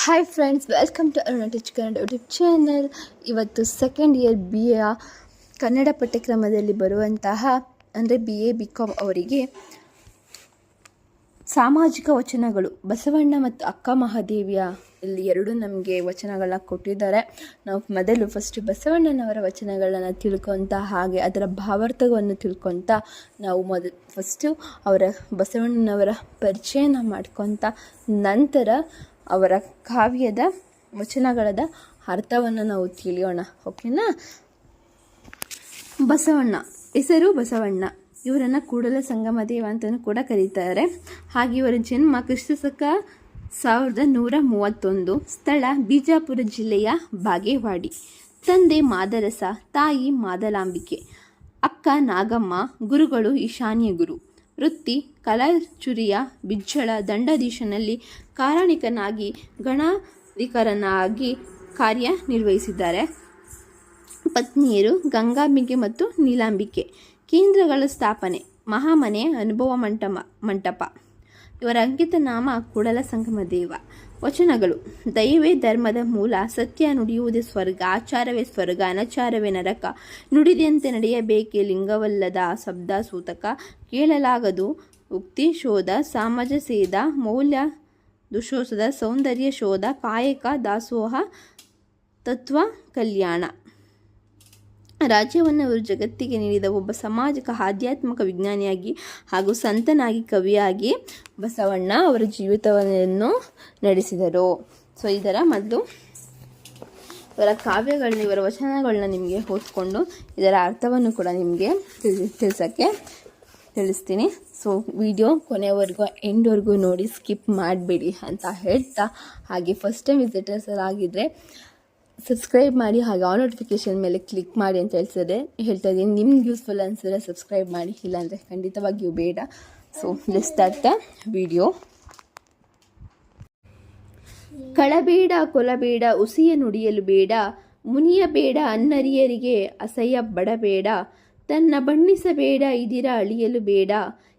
Hi friends welcome to Aruna touch Kannada YouTube channel ಇವತ್ತು second year B A Kannada ಪಠ್ಯಕ್ರಮದಲ್ಲಿ ಬರುವಂತಹ, ಅಂದರೆ B A B com ಅವರಿಗೆ ಸಾಮಾಜಿಕ ವಚನಗಳು, ಬಸವಣ್ಣ ಮತ್ತು ಅಕ್ಕ ಮಹಾದೇವಿಯ ಇಲ್ಲಿ ಎರಡು ನಮಗೆ ವಚನಗಳನ್ನ ಕೊಟ್ಟಿದ್ದಾರೆ. ನಾವು ಮೊದಲು ಫಸ್ಟ್ ಬಸವಣ್ಣನವರ ವಚನಗಳನ್ನು ತಿಳ್ಕೊತ, ಹಾಗೆ ಅದರ ಭಾವಾರ್ಥವನ್ನು ತಿಳ್ಕೊತ ನಾವು ಮೊದ ಫಸ್ಟು ಅವರ ಬಸವಣ್ಣನವರ ಪರಿಚಯನ ಮಾಡ್ಕೊತ, ನಂತರ ಅವರ ಕಾವ್ಯದ ವಚನಗಳದ ಅರ್ಥವನ್ನು ನಾವು ತಿಳಿಯೋಣ. ಓಕೆನಾ? ಬಸವಣ್ಣ. ಹೆಸರು ಬಸವಣ್ಣ. ಇವರನ್ನು ಕೂಡಲ ಸಂಗಮ ದೇವ ಅಂತಲೂ ಕೂಡ ಕರೀತಾರೆ. ಹಾಗೆ ಇವರ ಜನ್ಮ ಕ್ರಿಸ್ತಶಕ ಸಾವಿರದ ನೂರ ಮೂವತ್ತೊಂದು. ಸ್ಥಳ ಬಿಜಾಪುರ ಜಿಲ್ಲೆಯ ಬಾಗೇವಾಡಿ. ತಂದೆ ಮಾದರಸ, ತಾಯಿ ಮಾದಲಾಂಬಿಕೆ. ಅಕ್ಕ ನಾಗಮ್ಮ, ಗುರುಗಳು ಈಶಾನ್ಯ ಗುರು. ವೃತ್ತಿ, ಕಲಾಚುರಿಯ ಬಿಜ್ಜಳ ದಂಡಾಧೀಶನಲ್ಲಿ ಕಾರಣಿಕನಾಗಿ ಗಣಾಧಿಕರನಾಗಿ ಕಾರ್ಯನಿರ್ವಹಿಸಿದ್ದಾರೆ. ಪತ್ನಿಯರು ಗಂಗಾಂಬಿಕೆ ಮತ್ತು ನೀಲಾಂಬಿಕೆ. ಕೇಂದ್ರಗಳ ಸ್ಥಾಪನೆ ಮಹಾಮನೆ ಅನುಭವ ಮಂಟಪ ಮಂಟಪ. ಇವರ ಅಂಕಿತ ನಾಮ ಕೂಡಲ ಸಂಗಮ ದೇವ ವಚನಗಳು. ದೈವೇ ಧರ್ಮದ ಮೂಲ, ಸತ್ಯ ನುಡಿಯುವುದೇ ಸ್ವರ್ಗ, ಆಚಾರವೇ ಸ್ವರ್ಗ, ಅನಚಾರವೇ ನರಕ. ನುಡಿದಂತೆ ನಡೆಯಬೇಕೆ ಲಿಂಗವಲ್ಲದ ಶಬ್ದ ಸೂತಕ. ಕೇಳಲಾಗದು ಉಕ್ತಿ ಶೋಧ, ಸಮಾಜ ಸೇದ, ಮೌಲ್ಯ ದುಶೋಸದ, ಸೌಂದರ್ಯ ಶೋಧ, ಕಾಯಕ ದಾಸೋಹ, ತತ್ವ ಕಲ್ಯಾಣ. ರಾಜ್ಯವನ್ನು ಅವರು ಜಗತ್ತಿಗೆ ನೀಡಿದ ಒಬ್ಬ ಸಾಮಾಜಿಕ, ಆಧ್ಯಾತ್ಮಿಕ ವಿಜ್ಞಾನಿಯಾಗಿ ಹಾಗೂ ಸಂತನಾಗಿ ಕವಿಯಾಗಿ ಬಸವಣ್ಣ ಅವರ ಜೀವಿತವನ್ನು ನಡೆಸಿದರು. ಸೊ ಇದರ ಮೊದಲು ಇವರ ಕಾವ್ಯಗಳನ್ನ, ಇವರ ವಚನಗಳನ್ನ ನಿಮಗೆ ಓದ್ಕೊಂಡು ಇದರ ಅರ್ಥವನ್ನು ಕೂಡ ನಿಮಗೆ ತಿಳಿ, ತಿಳಿಸೋಕ್ಕೆ ತಿಳಿಸ್ತೀನಿ. ಸೊ ವಿಡಿಯೋ ಕೊನೆವರೆಗೂ, ಎಂಡ್ವರೆಗೂ ನೋಡಿ ಸ್ಕಿಪ್ ಮಾಡಬೇಡಿ ಅಂತ ಹೇಳ್ತಾ, ಹಾಗೆ ಫಸ್ಟ್ ಟೈಮ್ ವಿಸಿಟರ್ಸ್ ಆಗಿದ್ದರೆ ಸಬ್ಸ್ಕ್ರೈಬ್ ಮಾಡಿ ಹಾಗೆ ಆ ನೋಟಿಫಿಕೇಶನ್ ಮೇಲೆ ಕ್ಲಿಕ್ ಮಾಡಿ ಅಂತ ಹೇಳ್ತದೆ. ಹೇಳ್ತಾ ಇದ್ದೀನಿ, ನಿಮ್ಗೆ ಯೂಸ್ಫುಲ್ ಅನಿಸಿದ್ರೆ ಸಬ್ಸ್ಕ್ರೈಬ್ ಮಾಡಿ, ಇಲ್ಲಾಂದರೆ ಖಂಡಿತವಾಗಿಯೂ ಬೇಡ. ಸೊ ಲೆಸ್ಟ್ ಆಗ್ತಾ ವಿಡಿಯೋ ಕಳಬೇಡ, ಕೊಲಬೇಡ, ಉಸಿಯ ನುಡಿಯಲು ಬೇಡ, ಮುನಿಯ ಬೇಡ, ಅನ್ನರಿಯರಿಗೆ ಅಸಹ್ಯ ಬಡಬೇಡ, ತನ್ನ ಬಣ್ಣಿಸಬೇಡ, ಇದಿರ ಅಳಿಯಲು ಬೇಡ.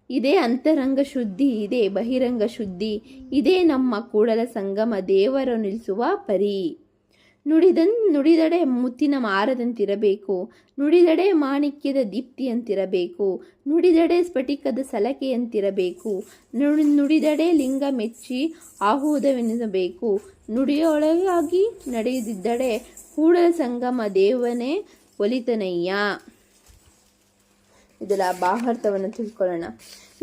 ಇದೇ ಅಂತರಂಗ ಶುದ್ಧಿ, ಇದೇ ಬಹಿರಂಗ ಶುದ್ಧಿ, ಇದೇ ನಮ್ಮ ಕೂಡಲ ಸಂಗಮ, ದೇವರು ನಿಲ್ಲಿಸುವ ಪರಿ. ನುಡಿದನ್, ನುಡಿದಡೆ ಮುತ್ತಿನ ಮಾರದಂತಿರಬೇಕು. ನುಡಿದಡೆ ಮಾಣಿಕ್ಯದ ದೀಪ್ತಿಯಂತಿರಬೇಕು. ನುಡಿದಡೆ ಸ್ಫಟಿಕದ ಸಲಕೆಯಂತಿರಬೇಕು. ನುಡಿ, ನುಡಿದಡೆ ಲಿಂಗ ಮೆಚ್ಚಿ ಆಹುದವೆನಿಸಬೇಕು. ನುಡಿಯೊಳಗಾಗಿ ನಡೆಯದಿದ್ದಡೆ ಕೂಡಲ ಸಂಗಮ ದೇವನೇ ಒಲಿತನಯ್ಯ. ಇದೆಲ್ಲ ಬಾಹಾರ್ಥವನ್ನು ತಿಳ್ಕೊಳ್ಳೋಣ.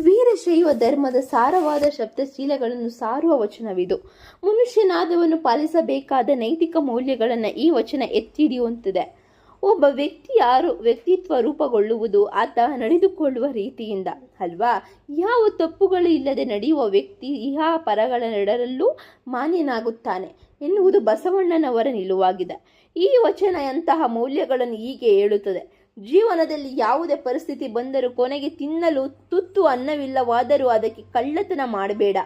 ವೀರಶೈವ ಧರ್ಮದ ಸಾರವಾದ ಶಬ್ದಶೀಲಗಳನ್ನು ಸಾರುವ ವಚನವಿದು. ಮನುಷ್ಯನಾದವನು ಪಾಲಿಸಬೇಕಾದ ನೈತಿಕ ಮೌಲ್ಯಗಳನ್ನು ಈ ವಚನ ಎತ್ತಿ ಹಿಡಿಯುವಂತಿದೆ ಒಬ್ಬ ವ್ಯಕ್ತಿ ಯಾರು ವ್ಯಕ್ತಿತ್ವ ರೂಪುಗೊಳ್ಳುವುದು ಆತ ನಡೆದುಕೊಳ್ಳುವ ರೀತಿಯಿಂದ. ಅಲ್ವಾ? ಯಾವ ತಪ್ಪುಗಳು ಇಲ್ಲದೆ ನಡೆಯುವ ವ್ಯಕ್ತಿ ಇಹ ಪರಗಳ ನೆಡರಲ್ಲೂ ಮಾನ್ಯನಾಗುತ್ತಾನೆ ಎನ್ನುವುದು ಬಸವಣ್ಣನವರ ನಿಲುವಾಗಿದೆ. ಈ ವಚನ ಅಂತಹ ಮೌಲ್ಯಗಳನ್ನು ಹೀಗೆ ಹೇಳುತ್ತದೆ. ಜೀವನದಲ್ಲಿ ಯಾವುದೇ ಪರಿಸ್ಥಿತಿ ಬಂದರೂ ಕೊನೆಗೆ ತಿನ್ನಲು ತುತ್ತು ಅನ್ನವಿಲ್ಲವಾದರೂ ಅದಕ್ಕೆ ಕಳ್ಳತನ ಮಾಡಬೇಡ.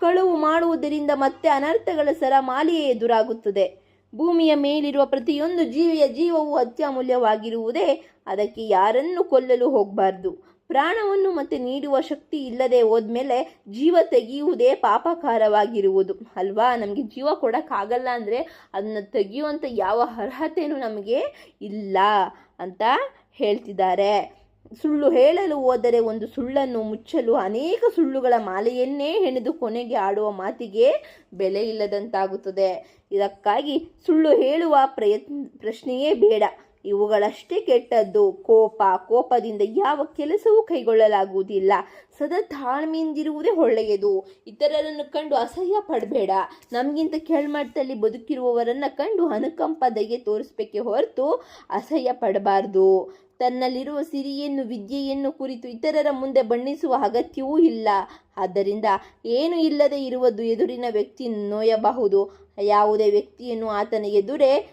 ಕಳುವು ಮಾಡುವುದರಿಂದ ಮತ್ತೆ ಅನರ್ಥಗಳ ಸರಮಾಲೆಯೇ ಎದುರಾಗುತ್ತದೆ. ಭೂಮಿಯ ಮೇಲಿರುವ ಪ್ರತಿಯೊಂದು ಜೀವಿಯ ಜೀವವು ಅತ್ಯಮೂಲ್ಯವಾಗಿರುವುದೇ ಅದಕ್ಕೆ ಯಾರನ್ನು ಕೊಲ್ಲಲು ಹೋಗಬಾರ್ದು. ಪ್ರಾಣವನ್ನು ಮತ್ತೆ ನೀಡುವ ಶಕ್ತಿ ಇಲ್ಲದೆ ಹೋದ್ಮೇಲೆ ಜೀವ ತೆಗೆಯುವುದೇ ಪಾಪಕಾರವಾಗಿರುವುದು. ಅಲ್ವಾ? ನಮಗೆ ಜೀವ ಕೊಡೋಕ್ಕಾಗಲ್ಲ ಅಂದರೆ ಅದನ್ನ ತೆಗೆಯುವಂಥ ಯಾವ ಅರ್ಹತೆಯೂ ನಮಗೆ ಇಲ್ಲ ಅಂತ ಹೇಳ್ತಿದ್ದಾರೆ. ಸುಳ್ಳು ಹೇಳಲು ಹೋದರೆ ಒಂದು ಸುಳ್ಳನ್ನು ಮುಚ್ಚಲು ಅನೇಕ ಸುಳ್ಳುಗಳ ಮಾಲೆಯನ್ನೇ ಹೆಣೆದು ಕೊನೆಗೆ ಆಡುವ ಮಾತಿಗೆ ಬೆಲೆ ಇಲ್ಲದಂತಾಗುತ್ತದೆ. ಇದಕ್ಕಾಗಿ ಸುಳ್ಳು ಹೇಳುವ ಪ್ರಯತ್ನ, ಪ್ರಶ್ನೆಯೇ ಬೇಡ. ಇವುಗಳಷ್ಟೇ ಕೆಟ್ಟದ್ದು. ಕೋಪ, ಕೋಪದಿಂದ ಯಾವ ಕೆಲಸವೂ ಕೈಗೊಳ್ಳಲಾಗುವುದಿಲ್ಲ. ಸದಾ ತಾಳ್ಮೆಯಿಂದಿರುವುದೇ ಒಳ್ಳೆಯದು. ಇತರರನ್ನು ಕಂಡು ಅಸಹ್ಯ ಪಡಬೇಡ. ನಮಗಿಂತ ಕೆಳಮಟ್ಟದಲ್ಲಿ ಬದುಕಿರುವವರನ್ನು ಕಂಡು ಅನುಕಂಪ ದಯೆ ತೋರಿಸ್ಬೇಕೆ ಹೊರತು ಅಸಹ್ಯ ಪಡಬಾರ್ದು. ತನ್ನಲ್ಲಿರುವ ಸಿರಿಯನ್ನು, ವಿದ್ಯೆಯನ್ನು ಕುರಿತು ಇತರರ ಮುಂದೆ ಬಣ್ಣಿಸುವ ಅಗತ್ಯವೂ ಇಲ್ಲ. ಆದ್ದರಿಂದ ಏನು ಇಲ್ಲದೆ ಇರುವುದು ಎದುರಿನ ವ್ಯಕ್ತಿ ನೋಯಬಹುದು. ಯಾವುದೇ ವ್ಯಕ್ತಿಯನ್ನು ಆತನ ಎದುರೇ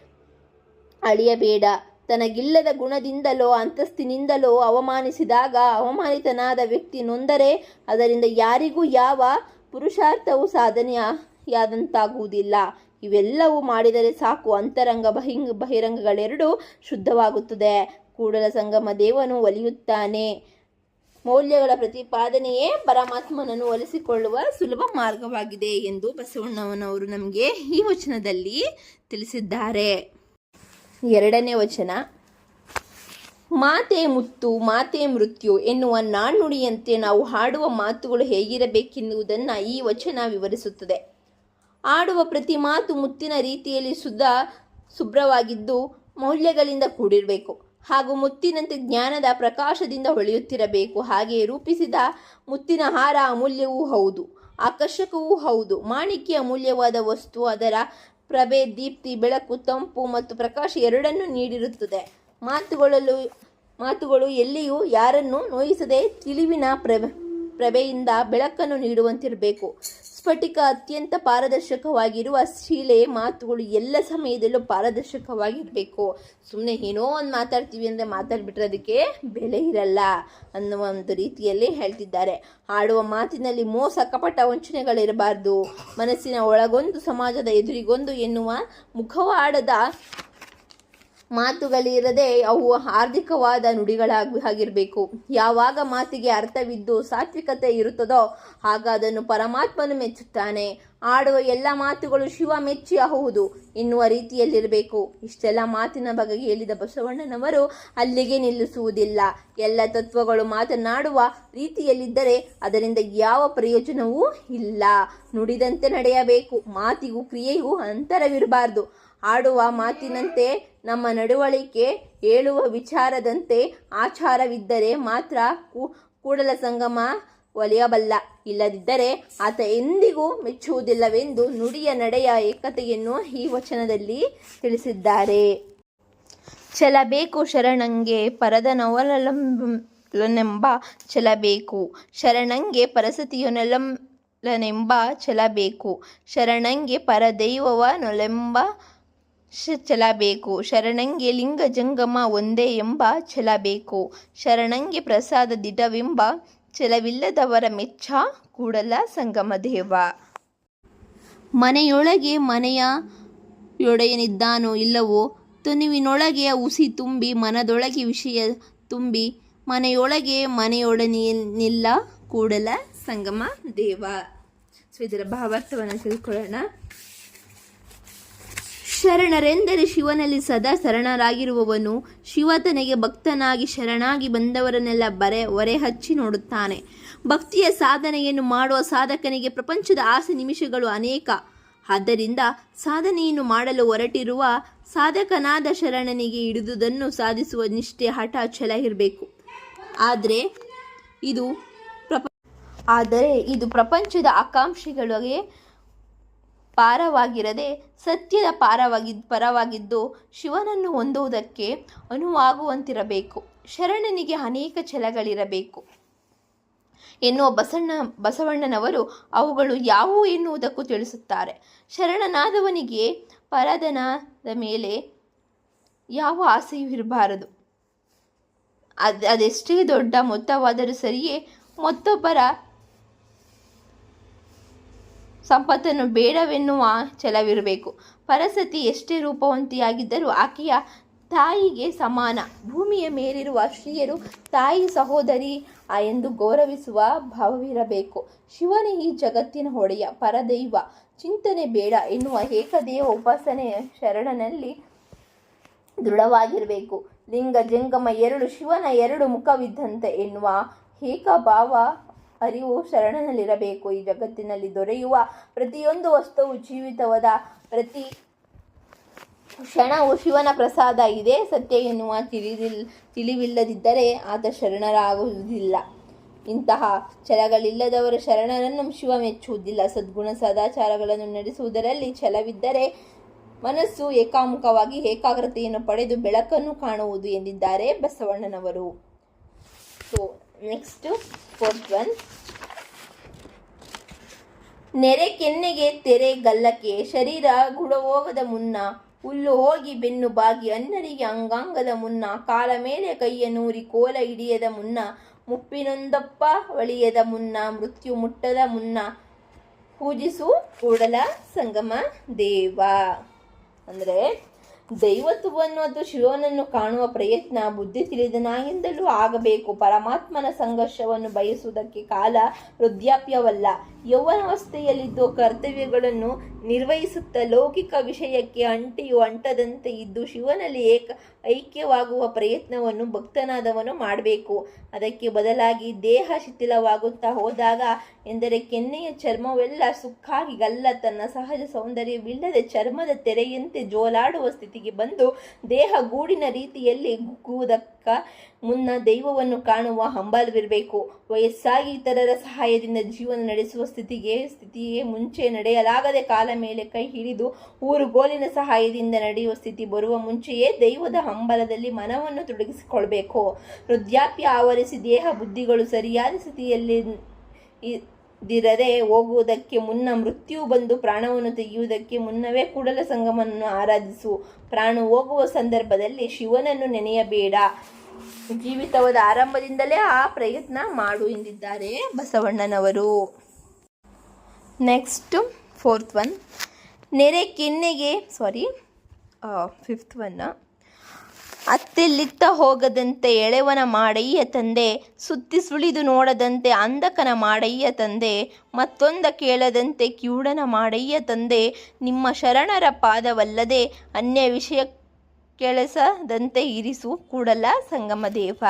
ಅಳಿಯಬೇಡ. ತನಗಿಲ್ಲದ ಗುಣದಿಂದಲೋ, ಅಂತಸ್ತಿನಿಂದಲೋ ಅವಮಾನಿಸಿದಾಗ ಅವಮಾನಿತನಾದ ವ್ಯಕ್ತಿ ನೊಂದರೆ ಅದರಿಂದ ಯಾರಿಗೂ ಯಾವ ಪುರುಷಾರ್ಥವು ಸಾಧನೆಯಾದಂತಾಗುವುದಿಲ್ಲ. ಇವೆಲ್ಲವೂ ಮಾಡಿದರೆ ಸಾಕು. ಅಂತರಂಗ ಬಹಿಂಗ್, ಬಹಿರಂಗಗಳೆರಡೂ ಶುದ್ಧವಾಗುತ್ತದೆ. ಕೂಡಲ ಸಂಗಮ ದೇವನು ಒಲಿಯುತ್ತಾನೆ. ಮೌಲ್ಯಗಳ ಪ್ರತಿಪಾದನೆಯೇ ಪರಮಾತ್ಮನನ್ನು ಒಲಿಸಿಕೊಳ್ಳುವ ಸುಲಭ ಮಾರ್ಗವಾಗಿದೆ ಎಂದು ಬಸವಣ್ಣನವರು ನಮಗೆ ಈ ವಚನದಲ್ಲಿ ತಿಳಿಸಿದ್ದಾರೆ. ಎರಡನೇ ವಚನ. ಮಾತೆ ಮುತ್ತು, ಮಾತೆ ಮೃತ್ಯು ಎನ್ನುವ ನಾಣ್ಣುಡಿಯಂತೆ ನಾವು ಹಾಡುವ ಮಾತುಗಳು ಹೇಗಿರಬೇಕೆನ್ನುವುದನ್ನು ಈ ವಚನ ವಿವರಿಸುತ್ತದೆ. ಆಡುವ ಪ್ರತಿ ಮಾತು ಮುತ್ತಿನ ರೀತಿಯಲ್ಲಿ ಶುದ್ಧ, ಶುಭ್ರವಾಗಿದ್ದು ಮೌಲ್ಯಗಳಿಂದ ಕೂಡಿರಬೇಕು. ಹಾಗೂ ಮುತ್ತಿನಂತೆ ಜ್ಞಾನದ ಪ್ರಕಾಶದಿಂದ ಹೊಳೆಯುತ್ತಿರಬೇಕು. ಹಾಗೆಯೇ ರೂಪಿಸಿದ ಮುತ್ತಿನ ಹಾರ ಅಮೂಲ್ಯವೂ ಹೌದು, ಆಕರ್ಷಕವೂ ಹೌದು, ಮಾಣಿಕ್ಯ ಅಮೂಲ್ಯವಾದ ವಸ್ತು ಅದರ ಪ್ರಭೆ, ದೀಪ್ತಿ, ಬೆಳಕು, ತಂಪು ಮತ್ತು ಪ್ರಕಾಶ ಎರಡನ್ನೂ ನೀಡಿರುತ್ತದೆ. ಮಾತುಗಳಲ್ಲೂ ಮಾತುಗಳು ಎಲ್ಲಿಯೂ ಯಾರನ್ನು ನೋಯಿಸದೆ ತಿಳಿವಿನ ಪ್ರಭೆ ಪ್ರಭೆಯಿಂದ ಬೆಳಕನ್ನು ನೀಡುವಂತಿರಬೇಕು. ಸ್ಫಟಿಕ ಅತ್ಯಂತ ಪಾರದರ್ಶಕವಾಗಿರುವ ಶೀಲೆ ಮಾತುಗಳು ಎಲ್ಲ ಸಮಯದಲ್ಲೂ ಪಾರದರ್ಶಕವಾಗಿರಬೇಕು. ಸುಮ್ಮನೆ ಏನೋ ಒಂದು ಮಾತಾಡ್ತೀವಿ ಅಂದರೆ ಮಾತಾಡಿಬಿಟ್ರೆ ಅದಕ್ಕೆ ಬೆಲೆ ಇರಲ್ಲ ಅನ್ನುವ ಒಂದು ರೀತಿಯಲ್ಲಿ ಹೇಳ್ತಿದ್ದಾರೆ. ಆಡುವ ಮಾತಿನಲ್ಲಿ ಮೋಸ, ಕಪಟ ವಂಚನೆಗಳಿರಬಾರ್ದು. ಮನಸ್ಸಿನ ಒಳಗೊಂದು, ಸಮಾಜದ ಎದುರಿಗೊಂದು ಎನ್ನುವ ಮುಖವಾಡದ ಮಾತುಗಳಿರದೆ ಅವು ಹಾರ್ದಿಕವಾದ ನುಡಿಗಳಾಗಿ ಆಗಿರಬೇಕು. ಯಾವಾಗ ಮಾತಿಗೆ ಅರ್ಥವಿದ್ದು ಸಾತ್ವಿಕತೆ ಇರುತ್ತದೋ ಆಗ ಅದನ್ನು ಪರಮಾತ್ಮನು ಮೆಚ್ಚುತ್ತಾನೆ. ಆಡುವ ಎಲ್ಲ ಮಾತುಗಳು ಶಿವ ಮೆಚ್ಚಿ ಹೌದು ಎನ್ನುವ ರೀತಿಯಲ್ಲಿರಬೇಕು. ಇಷ್ಟೆಲ್ಲ ಮಾತಿನ ಬಗೆಗೆ ಹೇಳಿದ ಬಸವಣ್ಣನವರು ಅಲ್ಲಿಗೆ ನಿಲ್ಲಿಸುವುದಿಲ್ಲ. ಎಲ್ಲ ತತ್ವಗಳು ಮಾತನಾಡುವ ರೀತಿಯಲ್ಲಿದ್ದರೆ ಅದರಿಂದ ಯಾವ ಪ್ರಯೋಜನವೂ ಇಲ್ಲ. ನುಡಿದಂತೆ ನಡೆಯಬೇಕು. ಮಾತಿಗೂ ಕ್ರಿಯೆಗೂ ಅಂತರವಿರಬಾರ್ದು. ಆಡುವ ಮಾತಿನಂತೆ ನಮ್ಮ ನಡವಳಿಕೆ ಹೇಳುವ ವಿಚಾರದಂತೆ ಆಚಾರವಿದ್ದರೆ ಮಾತ್ರ ಕೂಡಲ ಸಂಗಮ ಒಲಿಯಬಲ್ಲ. ಇಲ್ಲದಿದ್ದರೆ ಆತ ಎಂದಿಗೂ ಮೆಚ್ಚುವುದಿಲ್ಲವೆಂದು ನುಡಿಯ ನಡೆಯ ಏಕತೆಯನ್ನು ಈ ವಚನದಲ್ಲಿ ತಿಳಿಸಿದ್ದಾರೆ. ಚಲಬೇಕು ಶರಣಂಗೆ ಪರದನವಲಂಬನೆಂಬ ಚಲಬೇಕು. ಶರಣಂಗೆ ಪರಸತಿಯೊನಲಂಬನೆಂಬ ಚಲಬೇಕು. ಶರಣಂಗೆ ಪರದೈವವನೊಲೆಂಬ ಶ ಛಲಬೇಕು ಶರಣಂಗೆ ಲಿಂಗ ಜಂಗಮ ಒಂದೇ ಎಂಬ ಛಲ ಬೇಕು ಶರಣಂಗೆ ಪ್ರಸಾದ ದಿಟವೆಂಬ ಛಲವಿಲ್ಲದವರ ಮೆಚ್ಚ ಕೂಡಲ ಸಂಗಮ ದೇವ. ಮನೆಯೊಳಗೆ ಮನೆಯ ಯೊಡೆಯನಿದ್ದಾನೋ ಇಲ್ಲವೋ? ತುನಿವಿನೊಳಗೆ ಉಸಿ ತುಂಬಿ, ಮನದೊಳಗೆ ವಿಷಯ ತುಂಬಿ, ಮನೆಯೊಳಗೆ ಮನೆಯೊಡನಿಲ್ಲ ಕೂಡಲ ಸಂಗಮ ದೇವ. ಸೊ ಇದರ ಭಾವಾರ್ಥವನ್ನು ತಿಳ್ಕೊಳ್ಳೋಣ. ಶರಣರೆಂದರೆ ಶಿವನಲ್ಲಿ ಸದಾ ಶರಣರಾಗಿರುವವನು ಶಿವ ತನಗೆ ಭಕ್ತನಾಗಿ ಶರಣಾಗಿ ಬಂದವರನ್ನೆಲ್ಲ ಬರೆ ಒರೆ ಹಚ್ಚಿ ನೋಡುತ್ತಾನೆ. ಭಕ್ತಿಯ ಸಾಧನೆಯನ್ನು ಮಾಡುವ ಸಾಧಕನಿಗೆ ಪ್ರಪಂಚದ ಆಸೆ ನಿಮಿಷಗಳು ಅನೇಕ. ಆದ್ದರಿಂದ ಸಾಧನೆಯನ್ನು ಮಾಡಲು ಹೊರಟಿರುವ ಸಾಧಕನಾದ ಶರಣನಿಗೆ ಹಿಡಿದುದನ್ನು ಸಾಧಿಸುವ ನಿಷ್ಠೆ ಹಠ ಛಲ ಇರಬೇಕು. ಆದರೆ ಇದು ಪ್ರಪ ಆದರೆ ಇದು ಪ್ರಪಂಚದ ಆಕಾಂಕ್ಷೆಗಳಿಗೆ ಪಾರವಾಗಿರದೆ ಸತ್ಯದ ಪಾರವಾಗಿ ಪರವಾಗಿದ್ದು ಶಿವನನ್ನು ಹೊಂದುವುದಕ್ಕೆ ಅನುವಾಗುವಂತಿರಬೇಕು. ಶರಣನಿಗೆ ಅನೇಕ ಛಲಗಳಿರಬೇಕು. ಎನ್ನುವ ಬಸಣ್ಣ, ಬಸವಣ್ಣನವರು ಅವುಗಳು ಯಾವುವು ಎನ್ನುವುದಕ್ಕೂ ತಿಳಿಸುತ್ತಾರೆ. ಶರಣನಾದವನಿಗೆ ಪರದನದ ಮೇಲೆ ಯಾವ ಆಸೆಯೂ ಇರಬಾರದು. ಅದು, ಅದೆಷ್ಟೇ ದೊಡ್ಡ ಮೊತ್ತವಾದರೂ ಸರಿಯೇ ಮತ್ತೊಬ್ಬರ ಸಂಪತ್ತನ್ನು ಬೇಡವೆನ್ನುವ ಛಲವಿರಬೇಕು ಪರಸತಿ ಎಷ್ಟೇ ರೂಪವಂತಿಯಾಗಿದ್ದರೂ ಆಕೆಯ ತಾಯಿಗೆ ಸಮಾನ. ಭೂಮಿಯ ಮೇಲಿರುವ ಸ್ತ್ರೀಯರು ತಾಯಿ ಸಹೋದರಿ ಎಂದು ಗೌರವಿಸುವ ಭಾವವಿರಬೇಕು. ಶಿವನೇ ಈ ಜಗತ್ತಿನ ಹೊಡೆಯ ಪರದೈವ. ಚಿಂತನೆ ಬೇಡ ಎನ್ನುವ ಏಕದೇವ ಉಪಾಸನೆ ಶರಣನಲ್ಲಿ ದೃಢವಾಗಿರಬೇಕು. ಲಿಂಗ ಜಂಗಮ ಎರಡು, ಶಿವನ ಎರಡು ಮುಖವಿದ್ದಂತೆ ಎನ್ನುವ ಏಕಭಾವ ಅರಿವು ಶರಣನಲ್ಲಿರಬೇಕು. ಈ ಜಗತ್ತಿನಲ್ಲಿ ದೊರೆಯುವ ಪ್ರತಿಯೊಂದು ವಸ್ತುವು ಜೀವಿತವಾದ ಪ್ರತಿ ಕ್ಷಣವು ಶಿವನ ಪ್ರಸಾದ ಇದೆ. ಸತ್ಯ ಎನ್ನುವ ತಿಳಿದಿಲ್, ತಿಳಿವಿಲ್ಲದಿದ್ದರೆ ಆತ ಶರಣರಾಗುವುದಿಲ್ಲ. ಇಂತಹ ಛಲಗಳಿಲ್ಲದವರು ಶರಣರನ್ನು ಶಿವ ಮೆಚ್ಚುವುದಿಲ್ಲ. ಸದ್ಗುಣ ಸದಾಚಾರಗಳನ್ನು ನಡೆಸುವುದರಲ್ಲಿ ಛಲವಿದ್ದರೆ ಮನಸ್ಸು ಏಕಾಮುಖವಾಗಿ ಏಕಾಗ್ರತೆಯನ್ನು ಪಡೆದು ಬೆಳಕನ್ನು ಕಾಣುವುದು ಎಂದಿದ್ದಾರೆ ಬಸವಣ್ಣನವರು. ಸೊ ನೆಕ್ಸ್ಟ್ ಫೋರ್ತ್ ಒನ್ ನೆರೆ ಕೆನ್ನೆಗೆ ತೆರೆ ಗಲ್ಲಕ್ಕೆ ಶರೀರ ಗುಡಹೋಗದ ಮುನ್ನ, ಹುಲ್ಲು ಹೋಗಿ ಬೆನ್ನು ಬಾಗಿ ಅನ್ನರಿಗೆ ಅಂಗಾಂಗದ ಮುನ್ನ, ಕಾಲ ಮೇಲೆ ಕೈಯ ನೂರಿ ಕೋಲ ಹಿಡಿಯದ ಮುನ್ನ, ಮುಪ್ಪಿನೊಂದಪ್ಪ ಒಳಿಯದ ಮುನ್ನ, ಮೃತ್ಯು ಮುಟ್ಟದ ಮುನ್ನ. ಪೂಜಿಸು ಕೂಡಲ ಸಂಗಮ ದೇವ. ಅಂದರೆ ದೈವತ್ವವನ್ನು ಶಿವನನ್ನು ಕಾಣುವ ಪ್ರಯತ್ನ, ಬುದ್ಧಿ ತಿಳಿದನಾಗಿಂದಲೂ ಆಗಬೇಕು. ಪರಮಾತ್ಮನ ಸಂಘರ್ಷವನ್ನು ಬಯಸುವುದಕ್ಕೆ ಕಾಲ ವೃದ್ಧಾಪ್ಯವಲ್ಲ. ಯೌವನಾವಸ್ಥೆಯಲ್ಲಿದ್ದು ಕರ್ತವ್ಯಗಳನ್ನು ನಿರ್ವಹಿಸುತ್ತ ಲೌಕಿಕ ವಿಷಯಕ್ಕೆ ಅಂಟಿಯು ಅಂಟದಂತೆ ಇದ್ದು ಶಿವನಲ್ಲಿ ಏಕ ಐಕ್ಯವಾಗುವ ಪ್ರಯತ್ನವನ್ನು ಭಕ್ತನಾದವನು ಮಾಡಬೇಕು. ಅದಕ್ಕೆ ಬದಲಾಗಿ ದೇಹ ಶಿಥಿಲವಾಗುತ್ತಾ ಹೋದಾಗ ಎಂದರೆ ಕೆನ್ನೆಯ ಚರ್ಮವೆಲ್ಲ ಸುಕ್ಕಾಗಿ ಗಲ್ಲ ತನ್ನ ಸಹಜ ಸೌಂದರ್ಯವಿಲ್ಲದೆ ಚರ್ಮದ ತೆರೆಯಂತೆ ಜೋಲಾಡುವ ಸ್ಥಿತಿಗೆ ಬಂದು ದೇಹ ಗೂಡಿನ ರೀತಿಯಲ್ಲಿ ಗುಗ್ಗುವುದಕ್ಕ ಮುನ್ನ ದೈವವನ್ನು ಕಾಣುವ ಹಂಬಲವಿರಬೇಕು. ವಯಸ್ಸಾಗಿ ಇತರರ ಸಹಾಯದಿಂದ ಜೀವನ ನಡೆಸುವ ಸ್ಥಿತಿಗೆ, ಸ್ಥಿತಿಯೇ ಮುಂಚೆ ನಡೆಯಲಾಗದೆ ಕಾಲ ಮೇಲೆ ಕೈ ಹಿಡಿದು ಊರುಗೋಲಿನ ಸಹಾಯದಿಂದ ನಡೆಯುವ ಸ್ಥಿತಿ ಬರುವ ಮುಂಚೆಯೇ ದೈವದ ಹಂಬಲದಲ್ಲಿ ಮನವನ್ನು ತೊಡಗಿಸಿಕೊಳ್ಬೇಕು. ವೃದ್ಧಾಪ್ಯ ಆವರಿಸಿ ದೇಹ, ಬುದ್ಧಿಗಳು ಸರಿಯಾದ ಸ್ಥಿತಿಯಲ್ಲಿ ದಿರದೆ ಹೋಗುವುದಕ್ಕೆ ಮುನ್ನ ಮೃತ್ಯು ಬಂದು ಪ್ರಾಣವನ್ನು ತೆಗೆಯುವುದಕ್ಕೆ ಮುನ್ನವೇ ಕೂಡಲ ಸಂಗಮವನ್ನು ಆರಾಧಿಸು. ಪ್ರಾಣ ಹೋಗುವ ಸಂದರ್ಭದಲ್ಲಿ ಶಿವನನ್ನು ನೆನೆಯಬೇಡ. ಜೀವಿತವಾದ ಆರಂಭದಿಂದಲೇ ಆ ಪ್ರಯತ್ನ ಮಾಡು ಎಂದಿದ್ದಾರೆ ಬಸವಣ್ಣನವರು. ನೆಕ್ಸ್ಟ್ ಫೋರ್ತ್ ಒನ್ ನೆರೆ ಕೆನ್ನೆಗೆ ಸಾರಿ ಫಿಫ್ತ್ ಒನ್ ಅತ್ತೆಲ್ಲಿತ್ತ ಹೋಗದಂತೆ ಎಳೆವನ ಮಾಡಯ್ಯ ತಂದೆ, ಸುತ್ತಿ ಸುಳಿದು ನೋಡದಂತೆ ಅಂಧಕನ ಮಾಡಯ್ಯ ತಂದೆ, ಮತ್ತೊಂದ ಕೇಳದಂತೆ ಕಿವುಡನ ಮಾಡಯ್ಯ ತಂದೆ, ನಿಮ್ಮ ಶರಣರ ಪಾದವಲ್ಲದೆ ಅನ್ಯ ವಿಷಯ ಕೆಳಸದಂತೆ ಇರಿಸು ಕೂಡಲ ಸಂಗಮ ದೇವ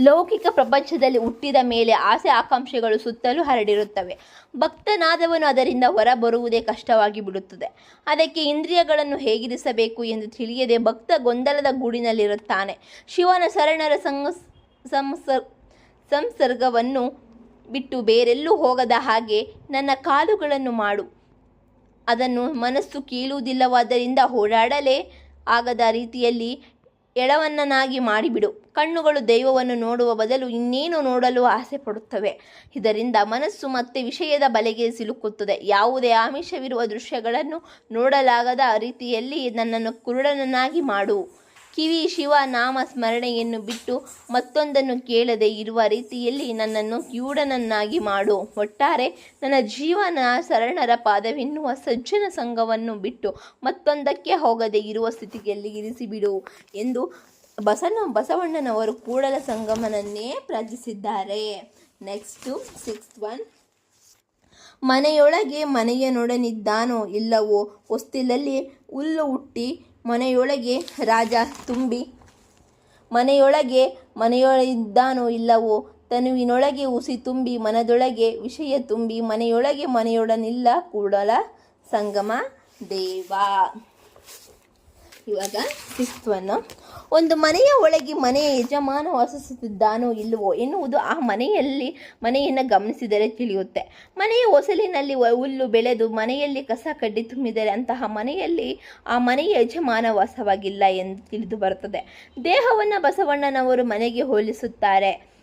ಲೌಕಿಕ ಪ್ರಪಂಚದಲ್ಲಿ ಹುಟ್ಟಿದ ಮೇಲೆ ಆಸೆ ಆಕಾಂಕ್ಷೆಗಳು ಸುತ್ತಲೂ ಹರಡಿರುತ್ತವೆ. ಭಕ್ತನಾದವನು ಅದರಿಂದ ಹೊರಬರುವುದೇ ಕಷ್ಟವಾಗಿ ಬಿಡುತ್ತದೆ. ಅದಕ್ಕೆ ಇಂದ್ರಿಯಗಳನ್ನು ಹೇಗಿರಿಸಬೇಕು ಎಂದು ತಿಳಿಯದೆ ಭಕ್ತ ಗೊಂದಲದ ಗೂಡಿನಲ್ಲಿರುತ್ತಾನೆ. ಶಿವನ ಶರಣರ ಸಂಸರ್ಗವನ್ನು ಬಿಟ್ಟು ಬೇರೆಲ್ಲೂ ಹೋಗದ ಹಾಗೆ ನನ್ನ ಕಾಲುಗಳನ್ನು ಮಾಡು. ಅದನ್ನು ಮನಸ್ಸು ಕೀಳುವುದಿಲ್ಲವಾದ್ದರಿಂದ ಓಡಾಡಲೇ ಆಗದ ರೀತಿಯಲ್ಲಿ ಎಳವನ್ನನಾಗಿ ಮಾಡಿಬಿಡು. ಕಣ್ಣುಗಳು ದೈವವನ್ನು ನೋಡುವ ಬದಲು ಇನ್ನೇನು ನೋಡಲು ಆಸೆ ಪಡುತ್ತವೆ. ಇದರಿಂದ ಮನಸ್ಸು ಮತ್ತೆ ವಿಷಯದ ಬಲೆಗೆ ಸಿಲುಕುತ್ತದೆ. ಯಾವುದೇ ಆಮಿಷವಿರುವ ದೃಶ್ಯಗಳನ್ನು ನೋಡಲಾಗದ ರೀತಿಯಲ್ಲಿ ನನ್ನನ್ನು ಕುರುಡನನ್ನಾಗಿ ಮಾಡು. ಕಿವಿ ಶಿವ ನಾಮ ಸ್ಮರಣೆಯನ್ನು ಬಿಟ್ಟು ಮತ್ತೊಂದನ್ನು ಕೇಳದೆ ಇರುವ ರೀತಿಯಲ್ಲಿ ನನ್ನನ್ನು ಕಿವುಡನನ್ನಾಗಿ ಮಾಡು. ಒಟ್ಟಾರೆ ನನ್ನ ಜೀವನ ಶರಣರ ಪಾದವೆನ್ನುವ ಸಜ್ಜನ ಸಂಘವನ್ನು ಬಿಟ್ಟು ಮತ್ತೊಂದಕ್ಕೆ ಹೋಗದೆ ಇರುವ ಸ್ಥಿತಿಯಲ್ಲಿ ಇರಿಸಿಬಿಡು ಎಂದು ಬಸನ ಬಸವಣ್ಣನವರು ಕೂಡಲ ಸಂಗಮನನ್ನೇ ಪ್ರಾರ್ಥಿಸಿದ್ದಾರೆ. Next sixth one. ಮನೆಯೊಳಗೆ ಮನೆಯನೊಡನಿದ್ದಾನೋ ಇಲ್ಲವೋ ಹೊಸ್ತಿಲಲ್ಲಿ ಹುಲ್ಲು ಹುಟ್ಟಿ ಮನೆಯೊಳಗೆ ರಾಜ ತುಂಬಿ, ಮನೆಯೊಳಗೆ ಮನೆಯೊಳಿದ್ದಾನೋ ಇಲ್ಲವೋ, ತನುವಿನೊಳಗೆ ಉಸಿ ತುಂಬಿ, ಮನದೊಳಗೆ ವಿಷಯ ತುಂಬಿ, ಮನೆಯೊಳಗೆ ಮನೆಯೊಡನಿಲ್ಲ ಕೂಡಲ, ಸಂಗಮ ದೇವ. ಇವಾಗ ಸಿಕ್ಸ್ತ್ ಒಂದು ಮನೆಯ ಒಳಗೆ ಮನೆಯ ಯಜಮಾನ ವಾಸಿಸುತ್ತಿದ್ದಾನೋ ಇಲ್ಲವೋ ಎನ್ನುವುದು ಆ ಮನೆಯಲ್ಲಿ, ಮನೆಯನ್ನು ಗಮನಿಸಿದರೆ ತಿಳಿಯುತ್ತೆ. ಮನೆಯ ಹೊಸಲಿನಲ್ಲಿ ಹುಲ್ಲು ಬೆಳೆದು ಮನೆಯಲ್ಲಿ ಕಸ ಕಡ್ಡಿ ತುಂಬಿದರೆ ಅಂತಹ ಮನೆಯಲ್ಲಿ ಆ ಮನೆಯ ಯಜಮಾನ ವಾಸವಾಗಿಲ್ಲ ಎಂದು ತಿಳಿದು ಬರುತ್ತದೆ. ದೇಹವನ್ನು ಬಸವಣ್ಣನವರು ಮನೆಗೆ ಹೋಲಿಸುತ್ತಾರೆ.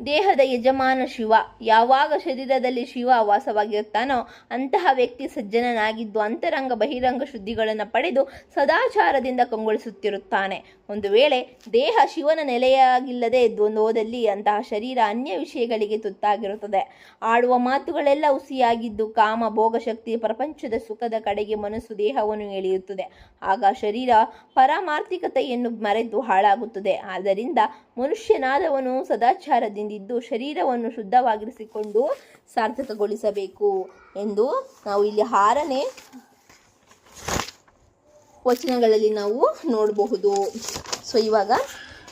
ದೇಹದ ಯಜಮಾನ ಶಿವ. ಯಾವಾಗ ಶರೀರದಲ್ಲಿ ಶಿವ ವಾಸವಾಗಿರುತ್ತಾನೋ ಅಂತಹ ವ್ಯಕ್ತಿ ಸಜ್ಜನನಾಗಿದ್ದು ಅಂತರಂಗ ಬಹಿರಂಗ ಶುದ್ಧಿಗಳನ್ನು ಪಡೆದು ಸದಾಚಾರದಿಂದ ಕಂಗೊಳಿಸುತ್ತಿರುತ್ತಾನೆ. ಒಂದು ವೇಳೆ ದೇಹ ಶಿವನ ನೆಲೆಯಾಗಿಲ್ಲದೆ ದ್ವಂದ್ವದಲ್ಲಿ ಅಂತಹ ಶರೀರ ಅನ್ಯ ವಿಷಯಗಳಿಗೆ ತುತ್ತಾಗಿರುತ್ತದೆ. ಆಡುವ ಮಾತುಗಳೆಲ್ಲ ಹುಸಿಯಾಗಿದ್ದು ಕಾಮ ಭೋಗಶಕ್ತಿ ಪ್ರಪಂಚದ ಸುಖದ ಕಡೆಗೆ ಮನಸ್ಸು ದೇಹವನ್ನು ಎಳೆಯುತ್ತದೆ. ಆಗ ಶರೀರ ಪರಮಾರ್ಥಿಕತೆಯನ್ನು ಮರೆತು ಹಾಳಾಗುತ್ತದೆ. ಆದ್ದರಿಂದ ಮನುಷ್ಯನಾದವನು ಸದಾಚಾರದಿಂದಿದ್ದು ಶರೀರವನ್ನು ಶುದ್ಧವಾಗಿರಿಸಿಕೊಂಡು ಸಾರ್ಥಕಗೊಳಿಸಬೇಕು ಎಂದು ನಾವು ಇಲ್ಲಿ ಆರನೇ ವಚನಗಳಲ್ಲಿ ನಾವು ನೋಡಬಹುದು. ಸೊ ಇವಾಗ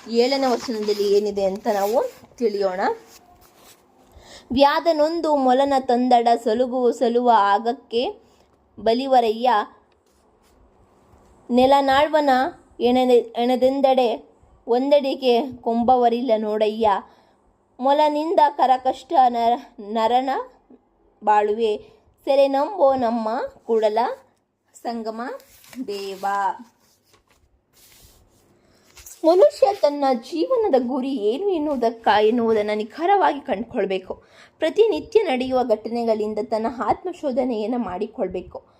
ಏಳನೇ ವಚನದಲ್ಲಿ ಏನಿದೆ ಅಂತ ನಾವು ತಿಳಿಯೋಣ. ವ್ಯಾಧನೊಂದು ಮೊಲನ ತಂದಡ ಸಲುಗು ಸಲುವ ಆಗಕ್ಕೆ ಬಲಿವರಯ್ಯ ನೆಲನಾಳ್ವನ ಎಣೆ ಎಣೆದೆಂದೆಡೆ ಒಂದೆಡೆಗೆ ಕೊಂಬವರಿಲ್ಲ ನೋಡಯ್ಯ, ಮೊಲನಿಂದ ಕರಕಷ್ಟ ನರ, ನರನ ಬಾಳುವೆ, ಸೆರೆ ನಂಬೋ ನಮ್ಮ ಕೂಡಲ ಸಂಗಮ ದೇವ. ಮನುಷ್ಯ ತನ್ನ ಜೀವನದ ಗುರಿ ಏನು ಎನ್ನುವುದಕ್ಕ ಎನ್ನುವುದನ್ನು ನಿಖರವಾಗಿ ಕಂಡುಕೊಳ್ಬೇಕು. ಪ್ರತಿನಿತ್ಯ ನಡೆಯುವ ಘಟನೆಗಳಿಂದ ತನ್ನ ಆತ್ಮಶೋಧನೆಯನ್ನು ಮಾಡಿಕೊಳ್ಬೇಕು.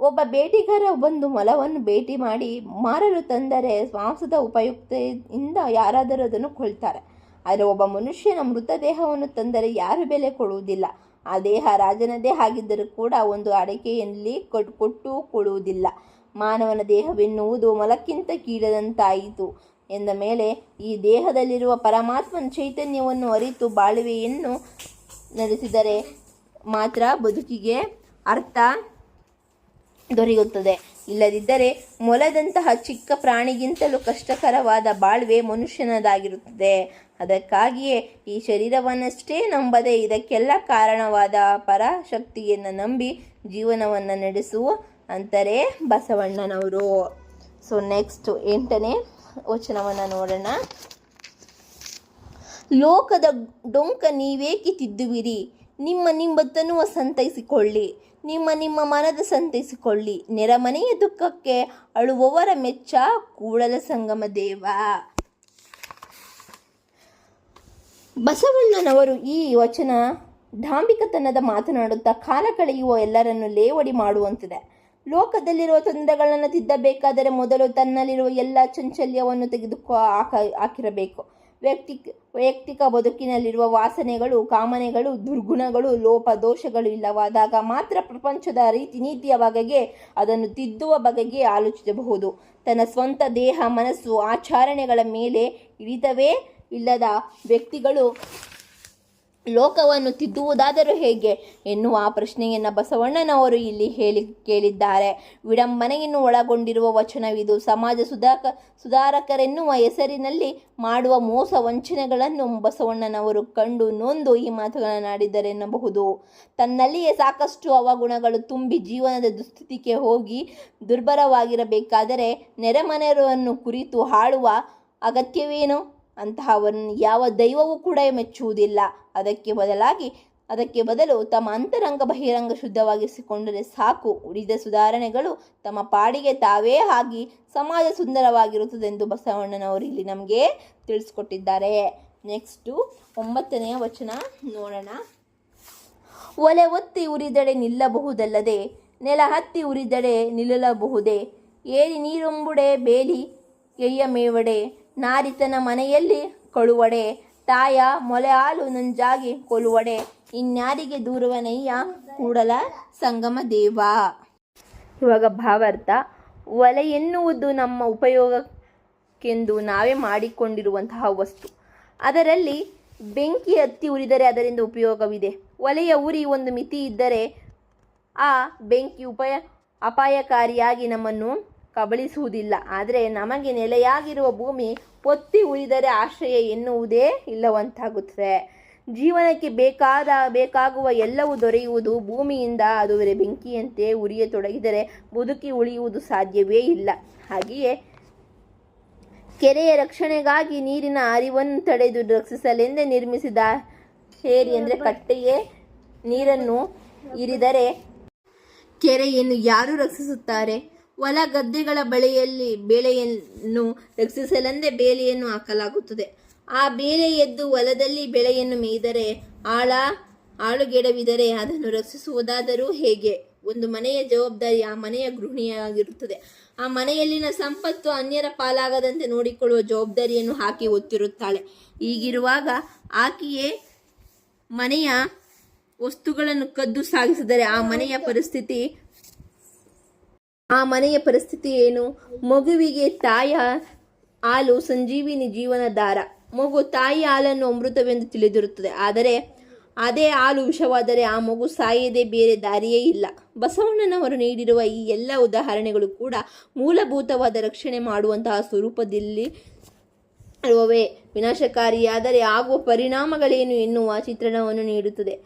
ಒಬ್ಬ ಬೇಟೆಗಾರ ಬಂದು ಮೊಲವನ್ನು ಭೇಟಿ ಮಾಡಿ ಮಾರಲು ತಂದರೆ ಮಾಂಸದ ಉಪಯುಕ್ತೆಯಿಂದ ಯಾರಾದರೂ ಅದನ್ನು ಕೊಳ್ತಾರೆ ಆದರೆ ಒಬ್ಬ ಮನುಷ್ಯನ ಮೃತದೇಹವನ್ನು ತಂದರೆ ಯಾರು ಬೆಲೆ ಕೊಡುವುದಿಲ್ಲ. ಆ ದೇಹ ರಾಜನದೇ ಆಗಿದ್ದರೂ ಕೂಡ ಒಂದು ಅಡಿಕೆಯಲ್ಲಿ ಕೊಟ್ಟು ಕೊಟ್ಟು ಕೊಡುವುದಿಲ್ಲ. ಮಾನವನ ದೇಹವೆನ್ನುವುದು ಮೊಲಕ್ಕಿಂತ ಕೀಳದಂತಾಯಿತು. ಎಂದ ಮೇಲೆ ಈ ದೇಹದಲ್ಲಿರುವ ಪರಮಾತ್ಮನ ಚೈತನ್ಯವನ್ನು ಅರಿತು ಬಾಳುವೆಯನ್ನು ನಡೆಸಿದರೆ ಮಾತ್ರ ಬದುಕಿಗೆ ಅರ್ಥ ದೊರೆಯುತ್ತದೆ. ಇಲ್ಲದಿದ್ದರೆ ಮೊಲದಂತಹ ಚಿಕ್ಕ ಪ್ರಾಣಿಗಿಂತಲೂ ಕಷ್ಟಕರವಾದ ಬಾಳ್ವೆ ಮನುಷ್ಯನದಾಗಿರುತ್ತದೆ. ಅದಕ್ಕಾಗಿಯೇ ಈ ಶರೀರವನ್ನಷ್ಟೇ ನಂಬದೆ ಇದಕ್ಕೆಲ್ಲ ಕಾರಣವಾದ ಪರಾಶಕ್ತಿಯನ್ನು ನಂಬಿ ಜೀವನವನ್ನು ನಡೆಸುವ ಅಂತಾರೆ ಬಸವಣ್ಣನವರು. ಸೊ ನೆಕ್ಸ್ಟ್ ಎಂಟನೇ ವಚನವನ್ನು ನೋಡೋಣ. ಲೋಕದ ಡೊಂಕ ನೀವೇಕೆ ತಿದ್ದುವಿರಿ? ನಿಮ್ಮ ನಿಂಬತ್ತನ್ನು ಸಂತೈಸಿಕೊಳ್ಳಿ. ನಿಮ್ಮ ನಿಮ್ಮ ಮನದ ಸಂತೈಸಿಕೊಳ್ಳಿ. ನೆರಮನೆಯ ದುಃಖಕ್ಕೆ ಅಳುವವರ ಮೆಚ್ಚ ಕೂಡಲ ಸಂಗಮ ದೇವ. ಬಸವಣ್ಣನವರು ಈ ವಚನ ಧಾಂಬಿಕತನದ ಮಾತನಾಡುತ್ತಾ ಕಾಲ ಕಳೆಯುವ ಎಲ್ಲರನ್ನು ಲೇವಡಿ ಮಾಡುವಂತಿದೆ. ಲೋಕದಲ್ಲಿರುವ ತೊಂದರೆಗಳನ್ನು ತಿದ್ದಬೇಕಾದರೆ ಮೊದಲು ತನ್ನಲ್ಲಿರುವ ಎಲ್ಲ ಚಂಚಲ್ಯವನ್ನು ತೆಗೆದುಕೊ ಹಾಕ ಹಾಕಿರಬೇಕು. ವ್ಯಕ್ತಿ ವೈಯಕ್ತಿಕ ಬದುಕಿನಲ್ಲಿರುವ ವಾಸನೆಗಳು, ಕಾಮನೆಗಳು, ದುರ್ಗುಣಗಳು, ಲೋಪ, ದೋಷಗಳು ಇಲ್ಲವಾದಾಗ ಮಾತ್ರ ಪ್ರಪಂಚದ ರೀತಿ ನೀತಿಯ ಬಗೆಗೆ ಅದನ್ನು ತಿದ್ದುವ ಬಗೆಗೆ ಆಲೋಚಿಸಬಹುದು. ತನ್ನ ಸ್ವಂತ ದೇಹ, ಮನಸ್ಸು, ಆಚರಣೆಗಳ ಮೇಲೆ ಹಿಡಿತವೇ ಇಲ್ಲದ ವ್ಯಕ್ತಿಗಳು ಲೋಕವನ್ನು ತಿದ್ದುವುದಾದರೂ ಹೇಗೆ? ಎನ್ನುವ ಪ್ರಶ್ನೆಯನ್ನು ಬಸವಣ್ಣನವರು ಇಲ್ಲಿ ಹೇಳಿ ಕೇಳಿದ್ದಾರೆ. ವಿಡಂಬನೆಯನ್ನು ಒಳಗೊಂಡಿರುವ ವಚನವಿದು. ಸಮಾಜ ಸುಧಾಕ, ಸುಧಾರಕರೆನ್ನುವ ಹೆಸರಿನಲ್ಲಿ ಮಾಡುವ ಮೋಸ ವಂಚನೆಗಳನ್ನು ಬಸವಣ್ಣನವರು ಕಂಡು ನೊಂದು ಈ ಮಾತುಗಳನ್ನಾಡಿದ್ದರೆನ್ನಬಹುದು ತನ್ನಲ್ಲಿಯೇ ಸಾಕಷ್ಟು ಅವಗುಣಗಳು ತುಂಬಿ ಜೀವನದ ದುಸ್ಥಿತಿಗೆ ಹೋಗಿ ದುರ್ಬಲವಾಗಿರಬೇಕಾದರೆ ನೆರೆಮನೆಯರನ್ನು ಕುರಿತು ಹಾಳುವ ಅಗತ್ಯವೇನು? ಅಂತಹವನ್ನು ಯಾವ ದೈವವೂ ಕೂಡ ಮೆಚ್ಚುವುದಿಲ್ಲ. ಅದಕ್ಕೆ ಬದಲಾಗಿ, ಅದಕ್ಕೆ ಬದಲು ತಮ್ಮ ಅಂತರಂಗ ಬಹಿರಂಗ ಶುದ್ಧವಾಗಿಸಿಕೊಂಡರೆ ಸಾಕು. ಉಳಿದ ಸುಧಾರಣೆಗಳು ತಮ್ಮ ಪಾಡಿಗೆ ತಾವೇ ಆಗಿ ಸಮಾಜ ಸುಂದರವಾಗಿರುತ್ತದೆಂದು ಬಸವಣ್ಣನವರು ಇಲ್ಲಿ ನಮಗೆ ತಿಳಿಸ್ಕೊಟ್ಟಿದ್ದಾರೆ. ನೆಕ್ಸ್ಟು ಒಂಬತ್ತನೆಯ ವಚನ ನೋಡೋಣ. ಒಲೆ ಒತ್ತಿ ಉರಿದಡೆ ನಿಲ್ಲಬಹುದಲ್ಲದೆ, ನೆಲ ಹತ್ತಿ ಉರಿದಡೆ ನಿಲ್ಲಬಹುದೇ? ಏರಿ ನೀರೊಂಬುಡೆ, ಬೇಲಿ ಎಯ್ಯ ಮೇವಡೆ? ನಾರಿತನ ಮನೆಯಲ್ಲಿ ಕಳುವಡೆ, ತಾಯ ಮೊಲೆ ಹಾಲು ನಂಜಾಗಿ ಕೊಲುವಡೆ, ಇನ್ಯಾರಿಗೆ ದೂರವನಯ್ಯ ಕೂಡಲ ಸಂಗಮ ದೇವ. ಇವಾಗ ಭಾವಾರ್ಥ, ಒಲೆ ಎನ್ನುವುದು ನಮ್ಮ ಉಪಯೋಗಕ್ಕೆಂದು ನಾವೇ ಮಾಡಿಕೊಂಡಿರುವಂತಹ ವಸ್ತು. ಅದರಲ್ಲಿ ಬೆಂಕಿ ಹತ್ತಿ ಉರಿದರೆ ಅದರಿಂದ ಉಪಯೋಗವಿದೆ. ಒಲೆಯ ಉರಿ ಒಂದು ಮಿತಿ ಇದ್ದರೆ ಆ ಬೆಂಕಿ ಉಪಯ ಅಪಾಯಕಾರಿಯಾಗಿ ನಮ್ಮನ್ನು ಕಬಳಿಸುವುದಿಲ್ಲ. ಆದರೆ ನಮಗೆ ನೆಲೆಯಾಗಿರುವ ಭೂಮಿ ಒತ್ತಿ ಉಳಿದರೆ ಆಶ್ರಯ ಎನ್ನುವುದೇ ಇಲ್ಲವಂತಾಗುತ್ತದೆ. ಜೀವನಕ್ಕೆ ಬೇಕಾದ, ಬೇಕಾಗುವ ಎಲ್ಲವೂ ದೊರೆಯುವುದು ಭೂಮಿಯಿಂದ. ಅದು ಬೆಂಕಿಯಂತೆ ಉರಿಯತೊಡಗಿದರೆ ಬದುಕಿ ಉಳಿಯುವುದು ಸಾಧ್ಯವೇ ಇಲ್ಲ. ಹಾಗೆಯೇ ಕೆರೆಯ ರಕ್ಷಣೆಗಾಗಿ ನೀರಿನ ಅರಿವನ್ನು ತಡೆದು ರಕ್ಷಿಸಲೆಂದೇ ನಿರ್ಮಿಸಿದ ಹೇರಿ ಅಂದರೆ ಕಟ್ಟೆಯೇ ನೀರನ್ನು ಇರಿದರೆ ಕೆರೆಯನ್ನು ಯಾರು ರಕ್ಷಿಸುತ್ತಾರೆ? ಹೊಲ ಗದ್ದೆಗಳ ಬಳಿಯಲ್ಲಿ ಬೆಳೆಯನ್ನು ರಕ್ಷಿಸಲೆಂದೇ ಬೇಲಿಯನ್ನು ಹಾಕಲಾಗುತ್ತದೆ. ಆ ಬೇಲೆ ಎದ್ದು ಹೊಲದಲ್ಲಿ ಬೆಳೆಯನ್ನು ಮೇಯ್ದರೆ ಆಳ ಆಳುಗೆಡವಿದರೆ ಅದನ್ನು ರಕ್ಷಿಸುವುದಾದರೂ ಹೇಗೆ? ಒಂದು ಮನೆಯ ಜವಾಬ್ದಾರಿ ಆ ಮನೆಯ ಗೃಹಿಣಿಯಾಗಿರುತ್ತದೆ. ಆ ಮನೆಯಲ್ಲಿನ ಸಂಪತ್ತು ಅನ್ಯರ ಪಾಲಾಗದಂತೆ ನೋಡಿಕೊಳ್ಳುವ ಜವಾಬ್ದಾರಿಯನ್ನು ಹಾಕಿ ಹೊತ್ತಿರುತ್ತಾಳೆ. ಹೀಗಿರುವಾಗ ಆಕೆಯೇ ಮನೆಯ ವಸ್ತುಗಳನ್ನು ಕದ್ದು ಸಾಗಿಸಿದರೆ ಆ ಮನೆಯ ಪರಿಸ್ಥಿತಿ ಆ ಮನೆಯ ಪರಿಸ್ಥಿತಿ ಏನು? ಮಗುವಿಗೆ ತಾಯ ಹಾಲು ಸಂಜೀವಿನಿ ಜೀವನಧಾರ ಮಗು ತಾಯಿ ಹಾಲನ್ನು ಅಮೃತವೆಂದು ತಿಳಿದಿರುತ್ತದೆ. ಆದರೆ ಅದೇ ಹಾಲು ವಿಷವಾದರೆ ಆ ಮಗು ಸಾಯದೇ ಬೇರೆ ದಾರಿಯೇ ಇಲ್ಲ. ಬಸವಣ್ಣನವರು ನೀಡಿರುವ ಈ ಎಲ್ಲ ಉದಾಹರಣೆಗಳು ಕೂಡ ಮೂಲಭೂತವಾದ ರಕ್ಷಣೆ ಮಾಡುವಂತಹ ಸ್ವರೂಪದಲ್ಲಿ ಇರುವವೇ. ವಿನಾಶಕಾರಿಯಾದರೆ ಆಗುವ ಪರಿಣಾಮಗಳೇನು ಎನ್ನುವ ಚಿತ್ರಣವನ್ನು ನೀಡುತ್ತದೆ.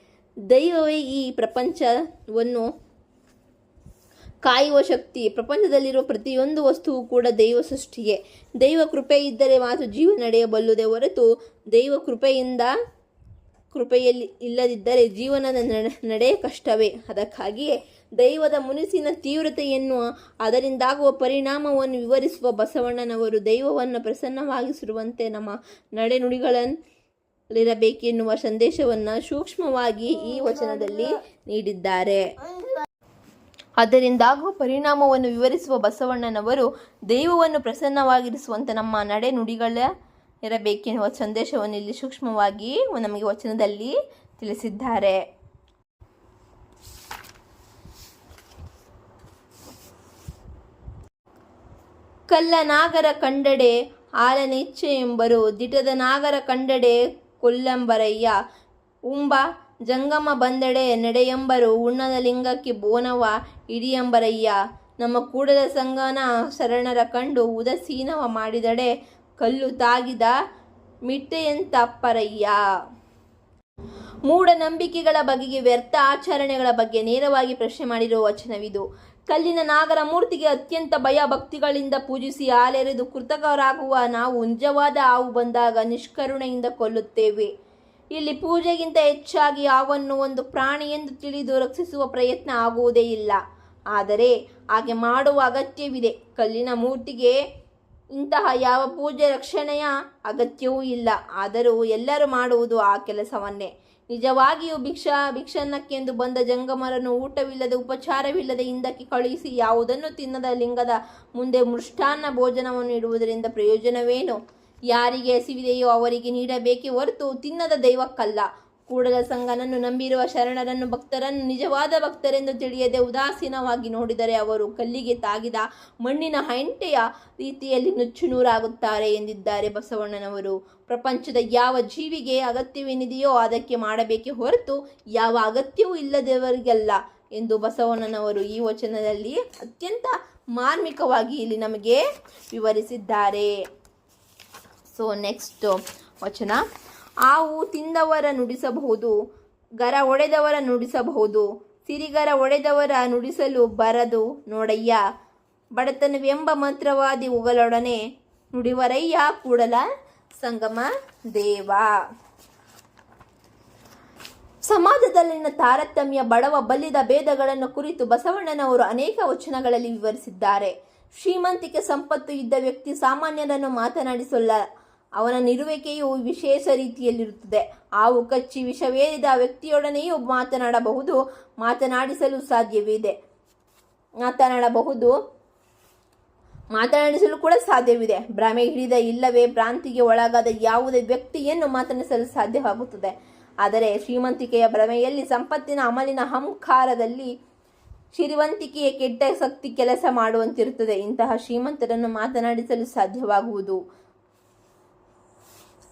ದೈವವೇ ಈ ಪ್ರಪಂಚವನ್ನು ಕಾಯುವ ಶಕ್ತಿ. ಪ್ರಪಂಚದಲ್ಲಿರುವ ಪ್ರತಿಯೊಂದು ವಸ್ತುವು ಕೂಡ ದೈವ ಸೃಷ್ಟಿಯೇ. ದೈವ ಕೃಪೆ ಇದ್ದರೆ ಮಾತ್ರ ಜೀವ ನಡೆಯಬಲ್ಲುದೇ ಹೊರತು ದೈವ ಕೃಪೆಯಿಂದ ಕೃಪೆಯಲ್ಲಿ ಇಲ್ಲದಿದ್ದರೆ ಜೀವನದ ನಡೆ ಕಷ್ಟವೇ. ಅದಕ್ಕಾಗಿಯೇ ದೈವದ ಮುನಿಸಿನ ತೀವ್ರತೆಯನ್ನು ಅದರಿಂದಾಗುವ ಪರಿಣಾಮವನ್ನು ವಿವರಿಸುವ ಬಸವಣ್ಣನವರು ದೈವವನ್ನು ಪ್ರಸನ್ನವಾಗಿಸಿರುವಂತೆ ನಮ್ಮ ನಡೆನುಡಿಗಳಲ್ಲಿರಬೇಕೆನ್ನುವ ಸಂದೇಶವನ್ನು ಸೂಕ್ಷ್ಮವಾಗಿ ಈ ವಚನದಲ್ಲಿ ನೀಡಿದ್ದಾರೆ. ಅದರಿಂದಾಗುವ ಪರಿಣಾಮವನ್ನು ವಿವರಿಸುವ ಬಸವಣ್ಣನವರು ದೈವವನ್ನು ಪ್ರಸನ್ನವಾಗಿರಿಸುವಂಥ ನಮ್ಮ ನಡೆ ನುಡಿಗಳ ಇರಬೇಕೆನ್ನುವ ಸಂದೇಶವನ್ನು ಇಲ್ಲಿ ಸೂಕ್ಷ್ಮವಾಗಿ ನಮಗೆ ವಚನದಲ್ಲಿ ತಿಳಿಸಿದ್ದಾರೆ. ಕಲ್ಲ ನಾಗರ ಕಂಡಡೆ ಆಲನೆಚ್ಚೆ ಎಂಬರು ದಿಟದ ನಾಗರ ಕಂಡಡೆ ಕೊಲ್ಲಂಬರಯ್ಯ ಉಂಬ ಜಂಗಮ ಬಂದೆಡೆ ನಡೆಯಂಬರು ಉಣ್ಣದ ಲಿಂಗಕ್ಕೆ ಬೋನವ ಇಡಿಯೆಂಬರಯ್ಯ. ನಮ್ಮ ಕೂಡಲ ಸಂಗನ ಶರಣರ ಕಂಡು ಉದಸೀನವ ಮಾಡಿದಡೆ ಕಲ್ಲು ತಾಗಿದ ಮಿಟ್ಟೆಯಂತಪ್ಪರಯ್ಯ. ಮೂಢನಂಬಿಕೆಗಳ ಬಗೆಗೆ ವ್ಯರ್ಥ ಆಚರಣೆಗಳ ಬಗ್ಗೆ ನೇರವಾಗಿ ಪ್ರಶ್ನೆ ಮಾಡಿರುವ ವಚನವಿದು. ಕಲ್ಲಿನ ನಾಗರ ಮೂರ್ತಿಗೆ ಅತ್ಯಂತ ಭಯ ಭಕ್ತಿಗಳಿಂದ ಪೂಜಿಸಿ ಆಲೆರೆದು ಕೃತಕರಾಗುವ ನಾವು ನಿಜವಾದ ಹಾವು ಬಂದಾಗ ನಿಷ್ಕರುಣೆಯಿಂದ ಕೊಲ್ಲುತ್ತೇವೆ. ಇಲ್ಲಿ ಪೂಜೆಗಿಂತ ಹೆಚ್ಚಾಗಿ ಅವನ್ನು ಒಂದು ಪ್ರಾಣಿ ಎಂದು ತಿಳಿದು ರಕ್ಷಿಸುವ ಪ್ರಯತ್ನ ಆಗುವುದೇ ಇಲ್ಲ. ಆದರೆ ಹಾಗೆ ಮಾಡುವ ಅಗತ್ಯವಿದೆ. ಕಲ್ಲಿನ ಮೂರ್ತಿಗೆ ಇಂತಹ ಯಾವ ಪೂಜೆ ರಕ್ಷಣೆಯ ಅಗತ್ಯವೂ ಇಲ್ಲ. ಆದರೂ ಎಲ್ಲರೂ ಮಾಡುವುದು ಆ ಕೆಲಸವನ್ನೇ. ನಿಜವಾಗಿಯೂ ಭಿಕ್ಷಾ, ಭಿಕ್ಷನ್ನಕ್ಕೆಂದು ಬಂದ ಜಂಗಮರನ್ನು ಊಟವಿಲ್ಲದೆ, ಉಪಚಾರವಿಲ್ಲದೆ ಹಿಂದಕ್ಕೆ ಕಳುಹಿಸಿ ಯಾವುದನ್ನು ತಿನ್ನದ ಲಿಂಗದ ಮುಂದೆ ಮೃಷ್ಟಾನ್ನ ಭೋಜನವನ್ನು ಇಡುವುದರಿಂದ ಪ್ರಯೋಜನವೇನು? ಯಾರಿಗೆ ಹಸಿವಿದೆಯೋ ಅವರಿಗೆ ನೀಡಬೇಕೇ ಹೊರತು ತಿನ್ನದ ದೈವಕ್ಕಲ್ಲ. ಕೂಡಲ ಸಂಗನನ್ನು ನಂಬಿರುವ ಶರಣರನ್ನು ಭಕ್ತರನ್ನು ನಿಜವಾದ ಭಕ್ತರೆಂದು ತಿಳಿಯದೆ ಉದಾಸೀನವಾಗಿ ನೋಡಿದರೆ ಅವರು ಕಲ್ಲಿಗೆ ತಾಗಿದ ಮಣ್ಣಿನ ಹೆಂಟೆಯ ರೀತಿಯಲ್ಲಿ ನುಚ್ಚುನೂರಾಗುತ್ತಾರೆ ಎಂದಿದ್ದಾರೆ ಬಸವಣ್ಣನವರು. ಪ್ರಪಂಚದ ಯಾವ ಜೀವಿಗೆ ಅಗತ್ಯವೇನಿದೆಯೋ ಅದಕ್ಕೆ ಮಾಡಬೇಕೇ ಹೊರತು ಯಾವ ಅಗತ್ಯವೂ ಇಲ್ಲದವರಿಗಲ್ಲ ಎಂದು ಬಸವಣ್ಣನವರು ಈ ವಚನದಲ್ಲಿ ಅತ್ಯಂತ ಮಾರ್ಮಿಕವಾಗಿ ಇಲ್ಲಿ ನಮಗೆ ವಿವರಿಸಿದ್ದಾರೆ. ಸೊ ನೆಕ್ಸ್ಟ್ ವಚನ. ಆವು ತಿಂದವರ ನುಡಿಸಬಹುದು, ಗರ ಒಡೆದವರ ನುಡಿಸಬಹುದು, ಸಿರಿಗರ ಒಡೆದವರ ನುಡಿಸಲು ಬರದು ನೋಡಯ್ಯ. ಬಡತನವೆಂಬ ಮಂತ್ರವಾದಿ ಉಗಲೊಡನೆ ನುಡಿವರಯ್ಯ ಕೂಡಲ ಸಂಗಮ ದೇವ. ಸಮಾಜದಲ್ಲಿನ ತಾರತಮ್ಯ, ಬಡವ ಬಲ್ಲಿದ ಭೇದಗಳನ್ನು ಕುರಿತು ಬಸವಣ್ಣನವರು ಅನೇಕ ವಚನಗಳಲ್ಲಿ ವಿವರಿಸಿದ್ದಾರೆ. ಶ್ರೀಮಂತಿಕೆ ಸಂಪತ್ತು ಇದ್ದ ವ್ಯಕ್ತಿ ಸಾಮಾನ್ಯರನ್ನು ಮಾತನಾಡಿಸಲ್ಲ ಅವನ ನಿರುವಿಕೆಯು ವಿಶೇಷ ರೀತಿಯಲ್ಲಿರುತ್ತದೆ. ಹಾವು ಕಚ್ಚಿ ವಿಷವೇರಿದ ವ್ಯಕ್ತಿಯೊಡನೆಯೂ ಮಾತನಾಡಬಹುದು. ಮಾತನಾಡಿಸಲು ಸಾಧ್ಯವಿದೆ. ಮಾತನಾಡಬಹುದು. ಮಾತನಾಡಿಸಲು ಕೂಡ ಸಾಧ್ಯವಿದೆ. ಭ್ರಮೆ ಹಿಡಿದ ಇಲ್ಲವೇ ಭ್ರಾಂತಿಗೆ ಒಳಗಾದ ಯಾವುದೇ ವ್ಯಕ್ತಿಯನ್ನು ಮಾತನಾಡಿಸಲು ಸಾಧ್ಯವಾಗುತ್ತದೆ. ಆದರೆ ಶ್ರೀಮಂತಿಕೆಯ ಭ್ರಮೆಯಲ್ಲಿ ಸಂಪತ್ತಿನ ಅಮಲಿನ ಅಹಂಕಾರದಲ್ಲಿ ಶ್ರೀವಂತಿಕೆಯ ಕೆಟ್ಟ ಶಕ್ತಿ ಕೆಲಸ ಮಾಡುವಂತಿರುತ್ತದೆ. ಇಂತಹ ಶ್ರೀಮಂತರನ್ನು ಮಾತನಾಡಿಸಲು ಸಾಧ್ಯವಾಗುವುದು.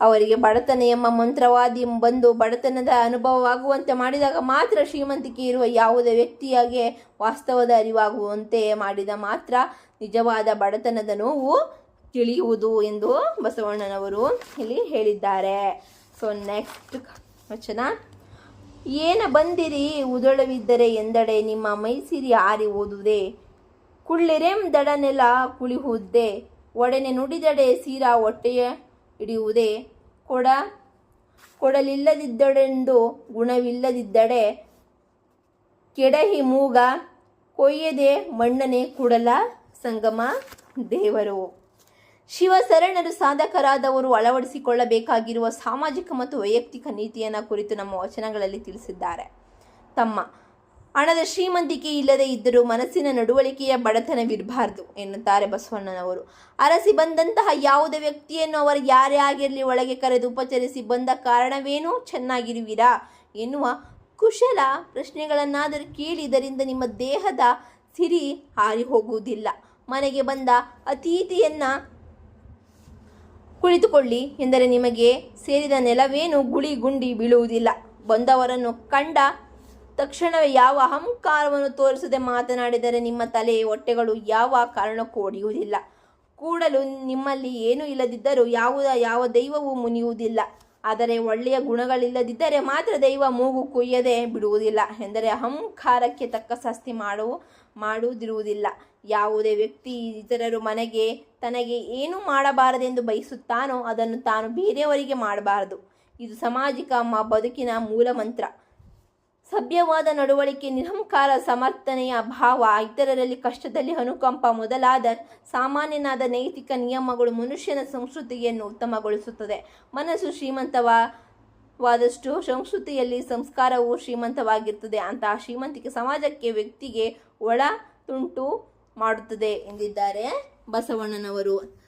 ಅವರಿಗೆ ಬಡತನ ಎಂಬ ಮಂತ್ರವಾದಿ ಬಂದು ಬಡತನದ ಅನುಭವವಾಗುವಂತೆ ಮಾಡಿದಾಗ ಮಾತ್ರ ಶ್ರೀಮಂತಿಕೆ ಇರುವ ಯಾವುದೇ ವ್ಯಕ್ತಿಯಾಗೆ ವಾಸ್ತವದ ಅರಿವಾಗುವಂತೆ ಮಾಡಿದ ಮಾತ್ರ ನಿಜವಾದ ಬಡತನದ ನೋವು ತಿಳಿಯುವುದು ಎಂದು ಬಸವಣ್ಣನವರು ಇಲ್ಲಿ ಹೇಳಿದ್ದಾರೆ. ಸೊ ನೆಕ್ಸ್ಟ್ ವಚನ. ಏನ ಬಂದಿರಿ ಉದಳವಿದ್ದರೆ ಎಂದಡೆ ನಿಮ್ಮ ಮೈಸಿರಿ ಆರಿ ಓದುವುದೇ ಕುಳ್ಳಿರೆಂ ದಡನೆಲ ಕುಳಿಹುದ್ದೆ. ಒಡನೆ ನುಡಿದಡೆ ಸೀರಾ ಹೊಟ್ಟೆಯ ಹಿಡಿಯುವುದೇ. ಕೊಡ, ಕೊಡಲಿಲ್ಲದಿದ್ದಡೆಂದು ಗುಣವಿಲ್ಲದಿದ್ದಡೆ ಕೆಡಹಿ ಮೂಗ ಕೊಯ್ಯದೆ ಮಣ್ಣನೆ ಕುಡಲ ಸಂಗಮ ದೇವರು. ಶಿವಶರಣರು ಸಾಧಕರಾದವರು ಅಳವಡಿಸಿಕೊಳ್ಳಬೇಕಾಗಿರುವ ಸಾಮಾಜಿಕ ಮತ್ತು ವೈಯಕ್ತಿಕ ನೀತಿಯನ್ನು ಕುರಿತು ನಮ್ಮ ವಚನಗಳಲ್ಲಿ ತಿಳಿಸಿದ್ದಾರೆ. ತಮ್ಮ ಹಣದ ಶ್ರೀಮಂತಿಕೆ ಇಲ್ಲದೆ ಇದ್ದರೂ ಮನಸ್ಸಿನ ನಡವಳಿಕೆಯ ಬಡತನವಿರಬಾರ್ದು, ಎನ್ನುತ್ತಾರೆ ಬಸವಣ್ಣನವರು. ಅರಸಿ ಬಂದಂತಹ ಯಾವುದೇ ವ್ಯಕ್ತಿಯನ್ನು ಅವರು ಯಾರೇ ಆಗಿರಲಿ ಒಳಗೆ ಕರೆದು ಉಪಚರಿಸಿ ಬಂದ ಕಾರಣವೇನು ಚೆನ್ನಾಗಿರುವಿರಾ? ಎನ್ನುವ ಕುಶಲ ಪ್ರಶ್ನೆಗಳನ್ನಾದರೂ ಕೇಳಿ ಇದರಿಂದ ನಿಮ್ಮ ದೇಹದ ಸಿರಿ ಹಾರಿ ಹೋಗುವುದಿಲ್ಲ ಮನೆಗೆ ಬಂದ ಅತಿಥಿಯನ್ನ ಕುಳಿತುಕೊಳ್ಳಿ ಎಂದರೆ ನಿಮಗೆ ಸೇರಿದ ನೆಲವೇನು ಗುಳಿ ಗುಂಡಿ ಬೀಳುವುದಿಲ್ಲ. ಬಂದವರನ್ನು ಕಂಡ ತಕ್ಷಣವೇ ಯಾವ ಅಹಂಕಾರವನ್ನು ತೋರಿಸದೆ ಮಾತನಾಡಿದರೆ ನಿಮ್ಮ ತಲೆ ಹೊಟ್ಟೆಗಳು ಯಾವ ಕಾರಣಕ್ಕೂ ಒಡೆಯುವುದಿಲ್ಲ. ಕೂಡಲು ನಿಮ್ಮಲ್ಲಿ ಏನೂ ಇಲ್ಲದಿದ್ದರೂ ಯಾವುದ ಯಾವ ದೈವವೂ ಮುನಿಯುವುದಿಲ್ಲ. ಆದರೆ ಒಳ್ಳೆಯ ಗುಣಗಳಿಲ್ಲದಿದ್ದರೆ ಮಾತ್ರ ದೈವ ಮೂಗು ಕುಯ್ಯದೆ ಬಿಡುವುದಿಲ್ಲ ಎಂದರೆ ಅಹಂಕಾರಕ್ಕೆ ತಕ್ಕ ಸಸ್ತಿ ಮಾಡು ಮಾಡುವುದಿರುವುದಿಲ್ಲ. ಯಾವುದೇ ವ್ಯಕ್ತಿ ಇತರರು ಮನೆಗೆ ತನಗೆ ಏನು ಮಾಡಬಾರದೆಂದು ಬಯಸುತ್ತಾನೋ ಅದನ್ನು ತಾನು ಬೇರೆಯವರಿಗೆ ಮಾಡಬಾರದು. ಇದು ಸಾಮಾಜಿಕ ಬದುಕಿನ ಮೂಲ ಮಂತ್ರ. ಸಭ್ಯವಾದ ನಡವಳಿಕೆ, ನಿರಂಕಾರ ಸಮರ್ಥನೆಯ ಭಾವ ಇತರರಲ್ಲಿ ಕಷ್ಟದಲ್ಲಿ ಅನುಕಂಪ ಮೊದಲಾದ ಸಾಮಾನ್ಯನಾದ ನೈತಿಕ ನಿಯಮಗಳು ಮನುಷ್ಯನ ಸಂಸ್ಕೃತಿಯನ್ನು ಉತ್ತಮಗೊಳಿಸುತ್ತದೆ. ಮನಸ್ಸು ಶ್ರೀಮಂತವಾದಷ್ಟು ಸಂಸ್ಕೃತಿಯಲ್ಲಿ ಸಂಸ್ಕಾರವು ಶ್ರೀಮಂತವಾಗಿರ್ತದೆ ಅಂತಹ ಶ್ರೀಮಂತಿಕೆ ಸಮಾಜಕ್ಕೆ ವ್ಯಕ್ತಿಗೆ ಒಳ ತುಂಟು ಮಾಡುತ್ತದೆ ಎಂದಿದ್ದಾರೆ ಬಸವಣ್ಣನವರು.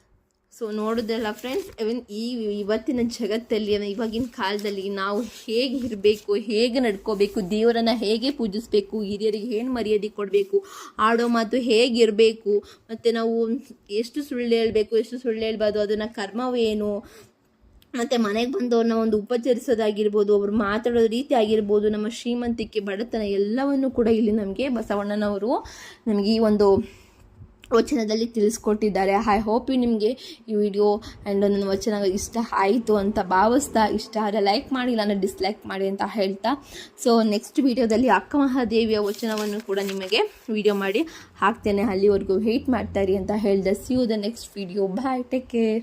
ಸೊ ನೋಡೋದಲ್ಲ ಫ್ರೆಂಡ್ಸ್ ಇವನ್ ಈ ಇವತ್ತಿನ ಜಗತ್ತಲ್ಲಿ ಇವಾಗಿನ ಕಾಲದಲ್ಲಿ ನಾವು ಹೇಗೆ ಇರಬೇಕು, ಹೇಗೆ ನಡ್ಕೋಬೇಕು, ದೇವರನ್ನ ಹೇಗೆ ಪೂಜಿಸಬೇಕು, ಹಿರಿಯರಿಗೆ ಏನು ಮರ್ಯಾದೆ ಕೊಡಬೇಕು, ಆಡೋ ಮಾತು ಹೇಗಿರಬೇಕು ಮತ್ತು ನಾವು ಎಷ್ಟು ಸುಳ್ಳು ಹೇಳಬೇಕು, ಎಷ್ಟು ಸುಳ್ಳು ಹೇಳ್ಬಾರ್ದು, ಅದನ್ನು ಕರ್ಮವೇನು ಮತ್ತು ಮನೆಗೆ ಬಂದವ್ರನ್ನ ಒಂದು ಉಪಚರಿಸೋದಾಗಿರ್ಬೋದು, ಅವರು ಮಾತಾಡೋ ರೀತಿ ಆಗಿರ್ಬೋದು, ನಮ್ಮ ಶ್ರೀಮಂತಿಕೆ ಬಡತನ ಎಲ್ಲವನ್ನು ಕೂಡ ಇಲ್ಲಿ ನಮಗೆ ಬಸವಣ್ಣನವರು ನಮಗೆ ಈ ಒಂದು ವಚನದಲ್ಲಿ ತಿಳಿಸ್ಕೊಟ್ಟಿದ್ದಾರೆ. ಐ ಹೋಪ್ ಯು ನಿಮಗೆ ಈ ವಿಡಿಯೋ ಆ್ಯಂಡ್ ನನ್ನ ವಚನ ಇಷ್ಟ ಆಯಿತು ಅಂತ ಭಾವಿಸ್ತಾ, ಇಷ್ಟ ಆದರೆ ಲೈಕ್ ಮಾಡಿ, ಇಲ್ಲಾಂದರೆ ಡಿಸ್ಲೈಕ್ ಮಾಡಿ ಅಂತ ಹೇಳ್ತಾ. ಸೊ ನೆಕ್ಸ್ಟ್ ವಿಡಿಯೋದಲ್ಲಿ ಅಕ್ಕ ಮಹಾದೇವಿಯ ವಚನವನ್ನು ಕೂಡ ನಿಮಗೆ ವಿಡಿಯೋ ಮಾಡಿ ಹಾಕ್ತೇನೆ. ಅಲ್ಲಿವರೆಗೂ ವೆಯ್ಟ್ ಮಾಡ್ತಾಯಿರಿ ಅಂತ ಹೇಳ್ದೆ. See you the next video bye take care